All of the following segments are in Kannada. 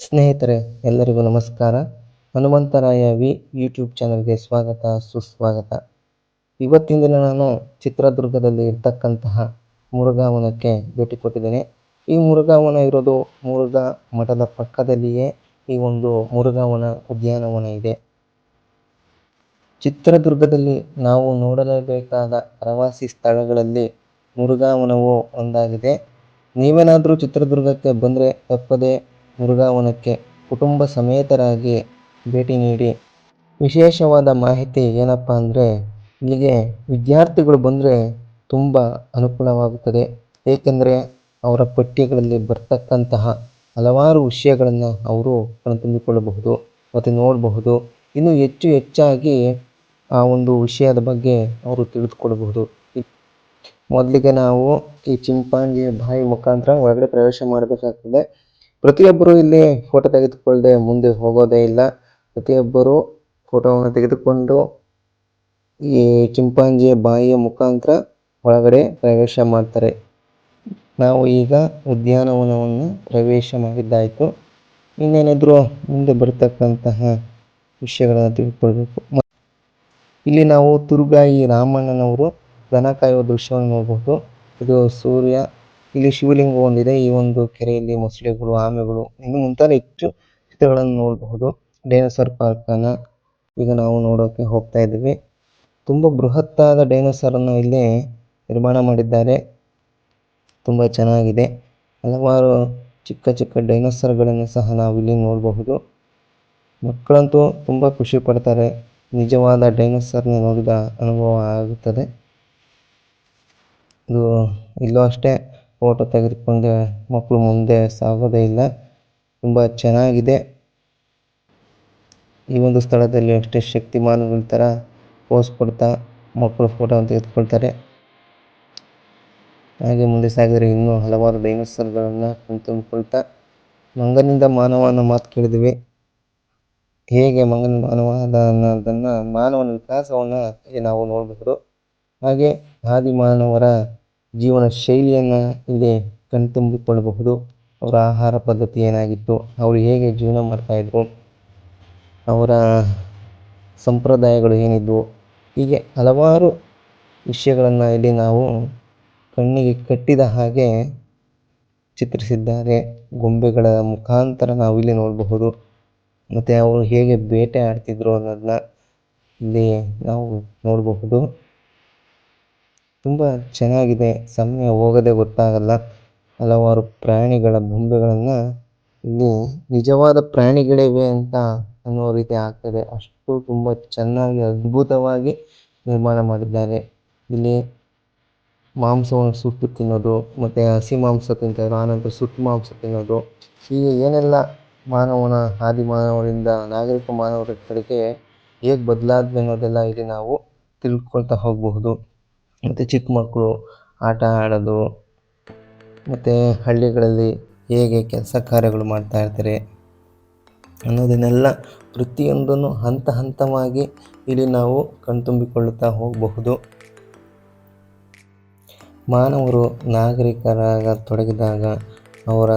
ಸ್ನೇಹಿತರೆ, ಎಲ್ಲರಿಗೂ ನಮಸ್ಕಾರ. ಹನುಮಂತರಾಯ ವಿ ಯೂಟ್ಯೂಬ್ ಚಾನಲ್ಗೆ ಸ್ವಾಗತ, ಸುಸ್ವಾಗತ. ಇವತ್ತಿನ ದಿನ ನಾನು ಚಿತ್ರದುರ್ಗದಲ್ಲಿ ಇರ್ತಕ್ಕಂತಹ ಮುರುಘಾವನಕ್ಕೆ ಭೇಟಿ ಕೊಟ್ಟಿದ್ದೇನೆ. ಈ ಮುರುಘಾವನ ಇರೋದು ಮುರುಘಾ ಮಠದ ಪಕ್ಕದಲ್ಲಿಯೇ ಈ ಒಂದು ಮುರುಘಾವನ ಉದ್ಯಾನವನ ಇದೆ. ಚಿತ್ರದುರ್ಗದಲ್ಲಿ ನಾವು ನೋಡಲೇಬೇಕಾದ ಪ್ರವಾಸಿ ಸ್ಥಳಗಳಲ್ಲಿ ಮುರುಘಾವನವು ಒಂದಾಗಿದೆ. ನೀವೇನಾದರೂ ಚಿತ್ರದುರ್ಗಕ್ಕೆ ಬಂದರೆ ತಪ್ಪದೆ ಮುರುಘಾವನಕ್ಕೆ ಕುಟುಂಬ ಸಮೇತರಾಗಿ ಭೇಟಿ ನೀಡಿ ವಿಶೇಷವಾದ ಮಾಹಿತಿ ಏನಪ್ಪ ಅಂದರೆ ಇಲ್ಲಿಗೆ ವಿದ್ಯಾರ್ಥಿಗಳು ಬಂದರೆ ತುಂಬ ಅನುಕೂಲವಾಗುತ್ತದೆ. ಏಕೆಂದರೆ ಅವರ ಪಠ್ಯಗಳಲ್ಲಿ ಬರ್ತಕ್ಕಂತಹ ಹಲವಾರು ವಿಷಯಗಳನ್ನು ಅವರು ಕಣ್ತುಂಬಿಕೊಳ್ಳಬಹುದು ಮತ್ತು ನೋಡಬಹುದು. ಇನ್ನೂ ಹೆಚ್ಚು ಹೆಚ್ಚಾಗಿ ಆ ಒಂದು ವಿಷಯದ ಬಗ್ಗೆ ಅವರು ತಿಳಿದುಕೊಳ್ಳಬಹುದು. ಮೊದಲಿಗೆ ನಾವು ಈ ಚಿಂಪಾಂಜಿಯ ಬಾಯಿ ಮುಖಾಂತರ ಒಳಗಡೆ ಪ್ರವೇಶ ಮಾಡಬೇಕಾಗ್ತದೆ. ಪ್ರತಿಯೊಬ್ಬರು ಇಲ್ಲಿ ಫೋಟೋ ತೆಗೆದುಕೊಳ್ಳದೆ ಮುಂದೆ ಹೋಗೋದೇ ಇಲ್ಲ. ಪ್ರತಿಯೊಬ್ಬರು ಫೋಟೋವನ್ನು ತೆಗೆದುಕೊಂಡು ಈ ಚಿಂಪಾಂಜಿಯ ಬಾಯಿಯ ಮುಖಾಂತರ ಒಳಗಡೆ ಪ್ರವೇಶ ಮಾಡ್ತಾರೆ. ನಾವು ಈಗ ಉದ್ಯಾನವನವನ್ನು ಪ್ರವೇಶ ಮಾಡಿದ್ದಾಯಿತು. ಇನ್ನೇನಿದ್ರು ಮುಂದೆ ಬರತಕ್ಕಂತಹ ವಿಷಯಗಳನ್ನು ತಿಳ್ಕೊಳ್ಬೇಕು ಇಲ್ಲಿ ನಾವು ತುರುಗಾಯಿ ರಾಮಣ್ಣನವರು ದನ ಕಾಯುವ ದೃಶ್ಯವನ್ನು ನೋಡಬಹುದು ಇದು ಸೂರ್ಯ ಇಲ್ಲಿ ಶಿವಲಿಂಗ ಒಂದಿದೆ ಈ ಒಂದು ಕೆರೆಯಲ್ಲಿ ಮೊಸಳೆಗಳು, ಆಮೆಗಳು, ಇನ್ನು ಮುಂತಾದ ಹೆಚ್ಚು ಚಿತ್ರಗಳನ್ನು ನೋಡಬಹುದು. ಡೈನೋಸರ್ ಪಾರ್ಕ್ ಈಗ ನಾವು ನೋಡೋಕೆ ಹೋಗ್ತಾ ಇದ್ದೀವಿ. ತುಂಬ ಬೃಹತ್ತಾದ ಡೈನೋಸರ್ ಅನ್ನು ಇಲ್ಲಿ ನಿರ್ಮಾಣ ಮಾಡಿದ್ದಾರೆ. ತುಂಬ ಚೆನ್ನಾಗಿದೆ. ಹಲವಾರು ಚಿಕ್ಕ ಚಿಕ್ಕ ಡೈನೋಸರ್ಗಳನ್ನು ಸಹ ನಾವು ಇಲ್ಲಿ ನೋಡಬಹುದು. ಮಕ್ಕಳಂತೂ ತುಂಬ ಖುಷಿ ಪಡ್ತಾರೆ. ನಿಜವಾದ ಡೈನೋಸರ್ನ ನೋಡಿದ ಅನುಭವ ಆಗುತ್ತದೆ. ಇದು ಇಲ್ಲೂ ಅಷ್ಟೇ. ಫೋಟೋ ತೆಗೆದುಕೊಂಡು. ಮಕ್ಕಳು ಮುಂದೆ ಸಾಗೋದೇ ಇಲ್ಲ. ತುಂಬ ಚೆನ್ನಾಗಿದೆ. ಈ ಒಂದು ಸ್ಥಳದಲ್ಲಿ ಅಷ್ಟೇ ಶಕ್ತಿಮಾನಗಳ ಥರ ಪೋಸ್ ಕೊಡ್ತಾ ಮಕ್ಕಳು ಫೋಟೋವನ್ನು ತೆಗೆದುಕೊಳ್ತಾರೆ. ಹಾಗೆ ಮುಂದೆ ಸಾಗಿದರೆ ಇನ್ನೂ ಹಲವಾರು ಡೈನೋಸರ್ಗಳನ್ನು ಕಣ್ತುಂಬಿಕೊಳ್ತಾ ಮಂಗನಿಂದ ಮಾನವನ ಮಾತು ಕೇಳಿದ್ವಿ. ಹೇಗೆ ಮಂಗನ ಮಾನವ ಅನ್ನೋದನ್ನು ಮಾನವನ ವಿಕಾಸವನ್ನು ನಾವು ನೋಡಬಹುದು ಹಾಗೆ ಆದಿಮಾನವರ ಜೀವನ ಶೈಲಿಯನ್ನು ಇಲ್ಲಿ ಕಣ್ತುಂಬಿಕೊಳ್ಳಬಹುದು. ಅವರ ಆಹಾರ ಪದ್ಧತಿ ಏನಾಗಿತ್ತು, ಅವರು ಹೇಗೆ ಜೀವನ ಮಾಡ್ತಾಯಿದ್ರು ಅವರ ಸಂಪ್ರದಾಯಗಳು ಏನಿದ್ವು, ಹೀಗೆ ಹಲವಾರು ವಿಷಯಗಳನ್ನು ಇಲ್ಲಿ ನಾವು ಕಣ್ಣಿಗೆ ಕಟ್ಟಿದ ಹಾಗೆ ಚಿತ್ರಿಸಿದ್ದಾರೆ. ಗೊಂಬೆಗಳ ಮುಖಾಂತರ ನಾವು ಇಲ್ಲಿ ನೋಡಬಹುದು. ಮತ್ತು ಅವರು ಹೇಗೆ ಬೇಟೆ ಆಡ್ತಿದ್ರು ಅನ್ನೋದನ್ನ ಇಲ್ಲಿ ನಾವು ನೋಡಬಹುದು. ತುಂಬ ಚೆನ್ನಾಗಿದೆ. ಸಮಯ ಹೋಗೋದೇ ಗೊತ್ತಾಗಲ್ಲ. ಹಲವಾರು ಪ್ರಾಣಿಗಳ ಬೊಂಬೆಗಳನ್ನು ಇಲ್ಲಿ ನಿಜವಾದ ಪ್ರಾಣಿಗಳಿವೆ ಅಂತ ಅನ್ನೋ ರೀತಿ ಆಗ್ತದೆ. ಅಷ್ಟು ತುಂಬ ಚೆನ್ನಾಗಿ ಅದ್ಭುತವಾಗಿ ನಿರ್ಮಾಣ ಮಾಡಿದ್ದಾರೆ. ಇಲ್ಲಿ ಮಾಂಸವನ್ನು ಸುಟ್ಟು ತಿನ್ನೋದು, ಮತ್ತು ಹಸಿ ಮಾಂಸ ತಿಂತಾರೆ, ಆನಂತರ ಸುಟ್ಟು ಮಾಂಸ ತಿನ್ನೋದು. ಹೀಗೆ ಏನೆಲ್ಲ ಮಾನವನ, ಆದಿ ಮಾನವರಿಂದ, ನಾಗರಿಕ ಮಾನವರ ಕಡೆಗೆ ಹೇಗೆ ಬದಲಾದ್ವಿ ಅನ್ನೋದೆಲ್ಲ ಇಲ್ಲಿ ನಾವು ತಿಳ್ಕೊಳ್ತಾ ಹೋಗಬಹುದು. ಮತ್ತು ಚಿಕ್ಕ ಮಕ್ಕಳು ಆಟ ಆಡೋದು, ಮತ್ತು ಹಳ್ಳಿಗಳಲ್ಲಿ ಹೇಗೆ ಕೆಲಸ ಕಾರ್ಯಗಳು ಮಾಡ್ತಾಯಿರ್ತಾರೆ ಅನ್ನೋದನ್ನೆಲ್ಲ ಪ್ರತಿಯೊಂದನ್ನು ಹಂತ ಹಂತವಾಗಿ ಇಲ್ಲಿ ನಾವು ಕಣ್ತುಂಬಿಕೊಳ್ಳುತ್ತಾ ಹೋಗಬಹುದು. ಮಾನವರು ನಾಗರಿಕರಾಗ ತೊಡಗಿದಾಗ ಅವರ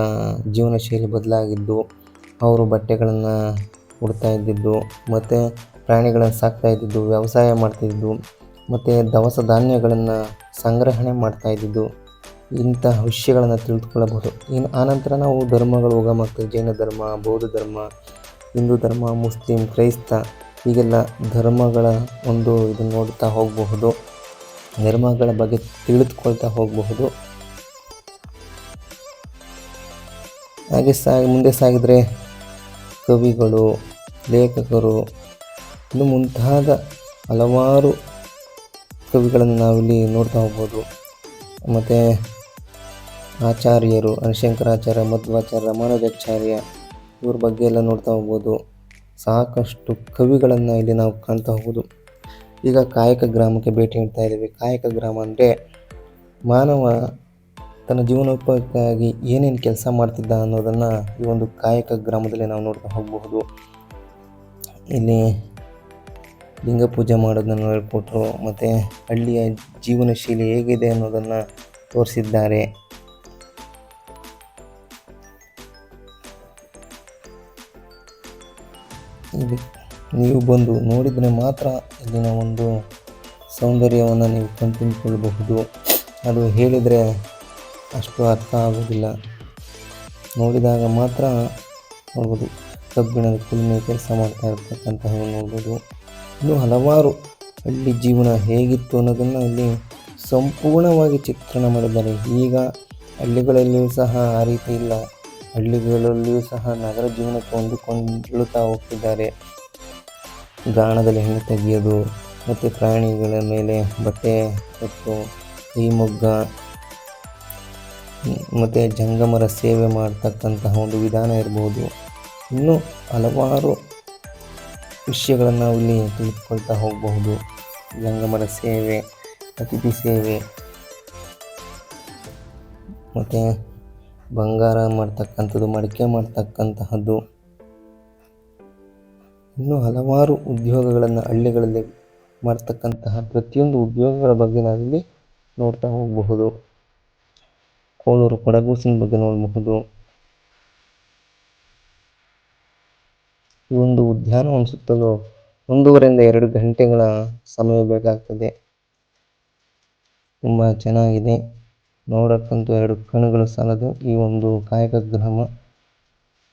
ಜೀವನ ಶೈಲಿ ಬದಲಾಗಿದ್ದು, ಅವರು ಬಟ್ಟೆಗಳನ್ನು ಉಡ್ತಾ ಇದ್ದಿದ್ದು, ಮತ್ತು ಪ್ರಾಣಿಗಳನ್ನು ಸಾಕ್ತಾ ಇದ್ದಿದ್ದು, ವ್ಯವಸಾಯ ಮಾಡ್ತಿದ್ದು ಮತ್ತು ದವಸ ಧಾನ್ಯಗಳನ್ನು ಸಂಗ್ರಹಣೆ ಮಾಡ್ತಾ ಇದ್ದಿದ್ದು ಇಂತಹ ವಿಷಯಗಳನ್ನು ತಿಳಿದುಕೊಳ್ಳಬಹುದು. ಇನ್ನು ಆನಂತರ ನಾವು ಧರ್ಮಗಳು ಉಗಮಾಗ್ತದೆ ಜೈನ ಧರ್ಮ, ಬೌದ್ಧ ಧರ್ಮ, ಹಿಂದೂ ಧರ್ಮ, ಮುಸ್ಲಿಂ, ಕ್ರೈಸ್ತ, ಹೀಗೆಲ್ಲ ಧರ್ಮಗಳ ಒಂದು ಇದು ನೋಡ್ತಾ ಹೋಗಬಹುದು, ಧರ್ಮಗಳ ಬಗ್ಗೆ ತಿಳಿದುಕೊಳ್ತಾ ಹೋಗಬಹುದು. ಹಾಗೆ ಸಾಗಿ ಮುಂದೆ ಸಾಗಿದರೆ ಕವಿಗಳು, ಲೇಖಕರು, ಇನ್ನು ಮುಂತಾದ ಹಲವಾರು ಕವಿಗಳನ್ನು ನಾವಿಲ್ಲಿ ನೋಡ್ತಾ ಹೋಗ್ಬೋದು. ಮತ್ತು ಆಚಾರ್ಯರು, ಹರಿಶಂಕರಾಚಾರ್ಯ, ಮಧ್ವಾಚಾರ್ಯ ರಾಮಾನುಜಾಚಾರ್ಯ ಇವ್ರ ಬಗ್ಗೆ ಎಲ್ಲ ನೋಡ್ತಾ ಹೋಗ್ಬೋದು. ಸಾಕಷ್ಟು ಕವಿಗಳನ್ನು ಇಲ್ಲಿ ನಾವು ಕಾಣ್ತಾ ಹೋಗ್ಬೋದು. ಈಗ ಕಾಯಕ ಗ್ರಾಮಕ್ಕೆ ಭೇಟಿ ನೀಡ್ತಾ ಇದ್ದೀವಿ. ಕಾಯಕ ಗ್ರಾಮ ಅಂದರೆ ಮಾನವ ತನ್ನ ಜೀವನೋಪಾಯಕ್ಕಾಗಿ ಏನೇನು ಕೆಲಸ ಮಾಡ್ತಿದ್ದ ಅನ್ನೋದನ್ನು ಈ ಒಂದು ಕಾಯಕ ಗ್ರಾಮದಲ್ಲಿ ನಾವು ನೋಡ್ತಾ ಹೋಗಬಹುದು. ಇಲ್ಲಿ ಲಿಂಗ ಪೂಜೆ ಮಾಡೋದನ್ನು ಹೇಳ್ಕೊಟ್ರು, ಮತ್ತು ಹಳ್ಳಿಯ ಜೀವನ ಶೈಲಿ ಹೇಗಿದೆ ಅನ್ನೋದನ್ನು ತೋರಿಸಿದ್ದಾರೆ. ನೀವು ಬಂದು ನೋಡಿದರೆ ಮಾತ್ರ ಇಲ್ಲಿನ ಒಂದು ಸೌಂದರ್ಯವನ್ನು ನೀವು ಕಣ್ತುಂಬಿಕೊಳ್ಳಬಹುದು ಅದು ಹೇಳಿದರೆ ಅಷ್ಟು ಅರ್ಥ ಆಗೋದಿಲ್ಲ. ನೋಡಿದಾಗ ಮಾತ್ರ ನೋಡ್ಬೋದು. ಕಬ್ಬಿಣದ ಕುಲುಮೆ ಕೆಲಸ ಮಾಡ್ತಾ ಇರ್ತಕ್ಕಂತಹ ನೋಡ್ಬೋದು. ಇನ್ನು ಹಲವಾರು ಹಳ್ಳಿ ಜೀವನ ಹೇಗಿತ್ತು ಅನ್ನೋದನ್ನು ಇಲ್ಲಿ ಸಂಪೂರ್ಣವಾಗಿ ಚಿತ್ರಣ ಮಾಡಿದ್ದಾರೆ. ಈಗ ಹಳ್ಳಿಗಳಲ್ಲಿಯೂ ಸಹ ಆ ರೀತಿ ಇಲ್ಲ. ಹಳ್ಳಿಗಳಲ್ಲಿಯೂ ಸಹ ನಗರ ಜೀವನಕ್ಕೆ ಹೊಂದಿಕೊಳ್ಳುತ್ತಾ ಹೋಗ್ತಿದ್ದಾರೆ. ಗಾಣದಲ್ಲಿ ಹೆಣ್ಣು ತೆಗೆಯೋದು, ಮತ್ತು ಪ್ರಾಣಿಗಳ ಮೇಲೆ ಬಟ್ಟೆ ಮತ್ತು ಕೈಮೊಗ್ಗ ಮತ್ತು ಜಂಗಮರ ಸೇವೆ ಮಾಡ್ತಕ್ಕಂತಹ ಒಂದು ವಿಧಾನ ಇರ್ಬೋದು. ಇನ್ನೂ ಹಲವಾರು ವಿಷಯಗಳನ್ನು ನಾವು ಇಲ್ಲಿ ತಿಳಿದುಕೊಳ್ತಾ ಹೋಗಬಹುದು. ಜಂಗಮರ ಸೇವೆ, ಅತಿಥಿ ಸೇವೆ, ಮತ್ತು ಬಂಗಾರ ಮಾಡ್ತಕ್ಕಂಥದ್ದು, ಮಡಿಕೆ ಮಾಡ್ತಕ್ಕಂತಹದ್ದು. ಇನ್ನೂ ಹಲವಾರು ಉದ್ಯೋಗಗಳನ್ನು, ಹಳ್ಳಿಗಳಲ್ಲಿ ಮಾಡ್ತಕ್ಕಂತಹ ಪ್ರತಿಯೊಂದು ಉದ್ಯೋಗಗಳ ಬಗ್ಗೆ ನಾವಿಲ್ಲಿ ನೋಡ್ತಾ ಹೋಗಬಹುದು. ಕೋಲೂರು ಕೊಡಗೂಸಿನ ಬಗ್ಗೆ ನೋಡಬಹುದು. ಈ ಒಂದು ಉದ್ಯಾನವನ ಸುತ್ತಲೂ ಒಂದೂವರೆಯಿಂದ ಎರಡು ಗಂಟೆಗಳ ಸಮಯ ಬೇಕಾಗ್ತದೆ. ತುಂಬ ಚೆನ್ನಾಗಿದೆ. ನೋಡಕ್ಕಂತೂ ಎರಡು ಕಣ್ಣುಗಳು ಸಾಲದು. ಈ ಒಂದು ಕಾಯಕ ಗ್ರಾಮ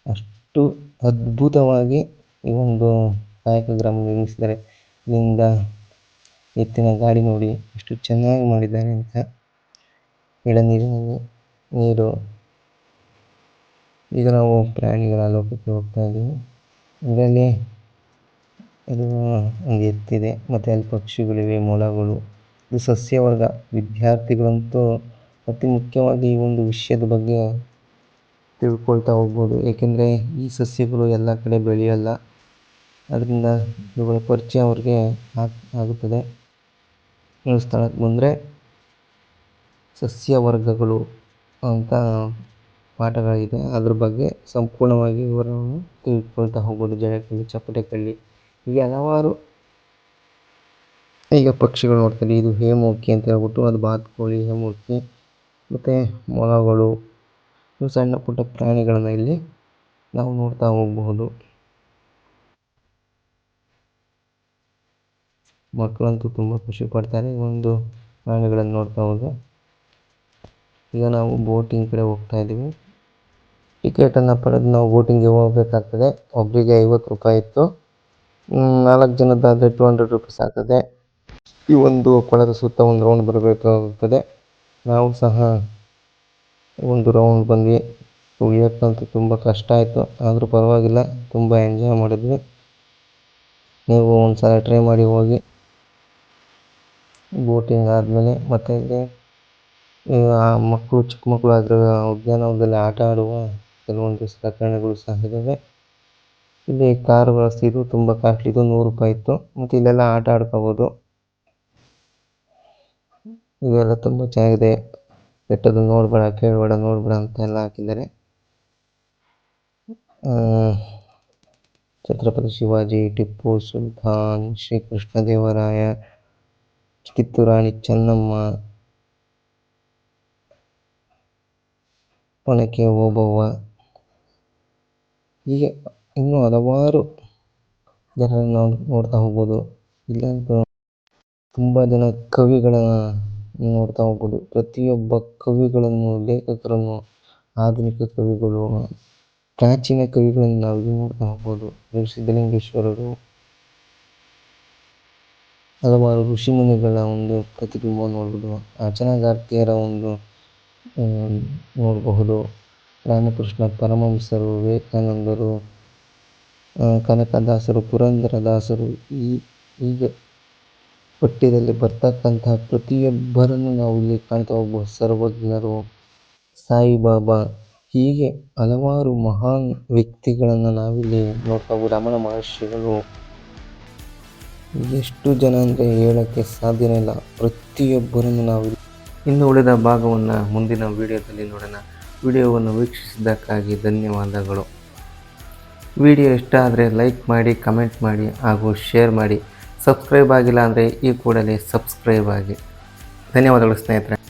ಅಷ್ಟು ಅದ್ಭುತವಾಗಿ ಈ ಒಂದು ಕಾಯಕ ಗ್ರಾಮ ನಿರ್ಮಿಸಿದ್ದಾರೆ. ಇಲ್ಲಿಂದ ಎತ್ತಿನ ಗಾಡಿ ನೋಡಿ ಎಷ್ಟು ಚೆನ್ನಾಗಿ ಮಾಡಿದ್ದಾರೆ ಅಂತ ಎಳನೀರಿನಲ್ಲಿ ನೀರು. ಈಗ ನಾವು ಪ್ರಾಣಿಗಳ ಲೋಕಕ್ಕೆ ಹೋಗ್ತಾ ಇದ್ದೀವಿ. ಇದರಲ್ಲಿ ಇದು ಒಂದು ಎತ್ತಿದೆ ಮತ್ತು ಅಲ್ಲಿ ಪಕ್ಷಿಗಳಿವೆ ಮೊಲಗಳು ಇದು ಸಸ್ಯವರ್ಗ. ವಿದ್ಯಾರ್ಥಿಗಳಂತೂ ಅತಿ ಮುಖ್ಯವಾಗಿ ಈ ಒಂದು ವಿಷಯದ ಬಗ್ಗೆ ತಿಳ್ಕೊಳ್ತಾ ಹೋಗ್ಬೋದು. ಏಕೆಂದರೆ ಈ ಸಸ್ಯಗಳು ಎಲ್ಲ ಕಡೆ ಬೆಳೆಯಲ್ಲ. ಅದರಿಂದ ಇವುಗಳ ಪರಿಚಯ ಅವ್ರಿಗೆ ಆಗುತ್ತದೆ. ಇನ್ನೊಂದು ಸ್ಥಳಕ್ಕೆ ಬಂದರೆ ಸಸ್ಯವರ್ಗಗಳು ಅಂತ ಪಾಠಗಳಿದೆ ಅದ್ರ ಬಗ್ಗೆ ಸಂಪೂರ್ಣವಾಗಿ ವಿವರವನ್ನು ತಿಳ್ಕೊಳ್ತಾ ಹೋಗ್ಬೋದು ಜಡಕಲ್ಲಿ ಚಪ್ಪಟೆಕಳ್ಳಿ ಹೀಗೆ ಹಲವಾರು ಈಗ ಪಕ್ಷಿಗಳು ನೋಡ್ತಾರೆ ಇದು ಹೇಮುಖಿ ಅಂತ ಹೇಳ್ಬಿಟ್ಟು ಅದು ಬಾತುಕೋಳಿ ಹೇಮುಖಿ ಮತ್ತು ಮೊಲಗಳು. ಇವು ಸಣ್ಣ ಪುಟ್ಟ ಪ್ರಾಣಿಗಳನ್ನು ಇಲ್ಲಿ ನಾವು ನೋಡ್ತಾ ಹೋಗಬಹುದು. ಮಕ್ಕಳಂತೂ ತುಂಬ ಖುಷಿ ಪಡ್ತಾರೆ. ಒಂದು ಪ್ರಾಣಿಗಳನ್ನು ನೋಡ್ತಾ ಹೋದ್ರೆ. ಈಗ ನಾವು ಬೋಟಿಂಗ್ ಕಡೆ ಹೋಗ್ತಾ ಇದ್ದೀವಿ. ಟಿಕೆಟನ್ನು ಪಡೆದು ನಾವು ಬೋಟಿಂಗ್ಗೆ ಹೋಗಬೇಕಾಗ್ತದೆ. ಒಬ್ಬರಿಗೆ ಐವತ್ತು ರೂಪಾಯಿ ಇತ್ತು. ನಾಲ್ಕು ಜನದ್ದಾದರೆ ಟು ಹಂಡ್ರೆಡ್ ರುಪೀಸ್ ಆಗ್ತದೆ. ಈ ಒಂದು ಕೊಳದ ಸುತ್ತ ಒಂದು ರೌಂಡ್ ಬರಬೇಕಾಗುತ್ತದೆ. ನಾವು ಸಹ ಒಂದು ರೌಂಡ್ ಬಂದ್ವಿ. ಉಳಿಯೋಕ್ಕಂತೂ ತುಂಬ ಕಷ್ಟ ಆಯಿತು. ಆದರೂ ಪರವಾಗಿಲ್ಲ, ತುಂಬ ಎಂಜಾಯ್ ಮಾಡಿದ್ವಿ. ನೀವು ಒಂದು ಸಲ ಟ್ರೈ ಮಾಡಿ ಹೋಗಿ ಬೋಟಿಂಗ್ ಆದಮೇಲೆ ಮತ್ತು ಇಲ್ಲಿ ಮಕ್ಕಳು ಚಿಕ್ಕ ಮಕ್ಕಳು ಆದರೆ ಉದ್ಯಾನವನದಲ್ಲಿ ಆಟ ಆಡುವ ಕೆಲವೊಂದು ಸಲಕರಣೆಗಳು ಸಹ ಇದಾವೆ. ಇಲ್ಲಿ ಕಾರ್ ವ್ಯವಸ್ಥೆ ಇದು ತುಂಬಾ ಕಾಸ್ಟ್ಲಿ ಇದು, ನೂರು ರೂಪಾಯಿ ಇತ್ತು. ಮತ್ತೆ ಇಲ್ಲೆಲ್ಲ ಆಟ ಆಡ್ಕೋಬಹುದು ಇವೆಲ್ಲ ತುಂಬಾ ಚೆನ್ನಾಗಿದೆ. ಬೆಟ್ಟದ ನೋಡ್ಬೇಡ, ಕೇಳಬೇಡ, ನೋಡ್ಬೇಡ ಅಂತ ಎಲ್ಲ ಹಾಕಿದ್ದಾರೆ. ಛತ್ರಪತಿ ಶಿವಾಜಿ, ಟಿಪ್ಪು ಸುಲ್ತಾನ್, ಶ್ರೀಕೃಷ್ಣ ದೇವರಾಯ ಕಿತ್ತೂರಾಣಿ ಚೆನ್ನಮ್ಮ ಒನಕೆ ಓಬವ್ವ ಹೀಗೆ ಇನ್ನೂ ಹಲವಾರು ಜನರನ್ನು ನಾವು ನೋಡ್ತಾ ಹೋಗ್ಬೋದು. ಇಲ್ಲಂತೂ ತುಂಬ ಜನ ಕವಿಗಳನ್ನು ನೋಡ್ತಾ ಹೋಗ್ಬೋದು. ಪ್ರತಿಯೊಬ್ಬ ಕವಿಗಳನ್ನು, ಲೇಖಕರನ್ನು, ಆಧುನಿಕ ಕವಿಗಳು, ಪ್ರಾಚೀನ ಕವಿಗಳನ್ನು ನಾವು ನೋಡ್ತಾ ಹೋಗ್ಬೋದು. ಸಿದ್ಧಲಿಂಗೇಶ್ವರರು ಹಲವಾರು ಋಷಿಮುನಿಗಳ ಒಂದು ಪ್ರತಿಬಿಂಬ ನೋಡ್ಬೋದು. ಅಚನಗಾರ್ತಿಯರ ಒಂದು ನೋಡಬಹುದು. ರಾಮಕೃಷ್ಣ ಪರಮಹಂಸರು, ವಿವೇಕಾನಂದರು ಕನಕದಾಸರು, ಪುರಂದರದಾಸರು ಈ ಹೀಗೆ ಪಠ್ಯದಲ್ಲಿ ಬರ್ತಕ್ಕಂತಹ ಪ್ರತಿಯೊಬ್ಬರನ್ನು ನಾವು ಇಲ್ಲಿ ಕಾಣ್ತಾ ಹೋಗ್ಬೋದು. ಸರ್ವಜ್ಞರು, ಸಾಯಿಬಾಬಾ ಹೀಗೆ ಹಲವಾರು ಮಹಾನ್ ವ್ಯಕ್ತಿಗಳನ್ನು ನಾವಿಲ್ಲಿ ನೋಡ್ತಾ ಹೋಗ್ಬೋದು. ರಮಣ ಮಹರ್ಷಿಗಳು ಎಷ್ಟು ಜನ ಅಂದರೆ ಹೇಳೋಕ್ಕೆ ಸಾಧ್ಯನೇ ಇಲ್ಲ. ಪ್ರತಿಯೊಬ್ಬರನ್ನು ನಾವು ಇನ್ನು ಉಳಿದ ಭಾಗವನ್ನು ಮುಂದಿನ ವಿಡಿಯೋದಲ್ಲಿ ನೋಡೋಣ. ವಿಡಿಯೋವನ್ನು ವೀಕ್ಷಿಸಿದ್ದಕ್ಕಾಗಿ ಧನ್ಯವಾದಗಳು. ವಿಡಿಯೋ ಇಷ್ಟ ಆದರೆ ಲೈಕ್ ಮಾಡಿ, ಕಮೆಂಟ್ ಮಾಡಿ ಹಾಗೂ ಶೇರ್ ಮಾಡಿ. ಸಬ್ಸ್ಕ್ರೈಬ್ ಆಗಿಲ್ಲ ಅಂದರೆ ಈ ಕೂಡಲೇ ಸಬ್ಸ್ಕ್ರೈಬ್ ಆಗಿ. ಧನ್ಯವಾದಗಳು ಸ್ನೇಹಿತರೆ.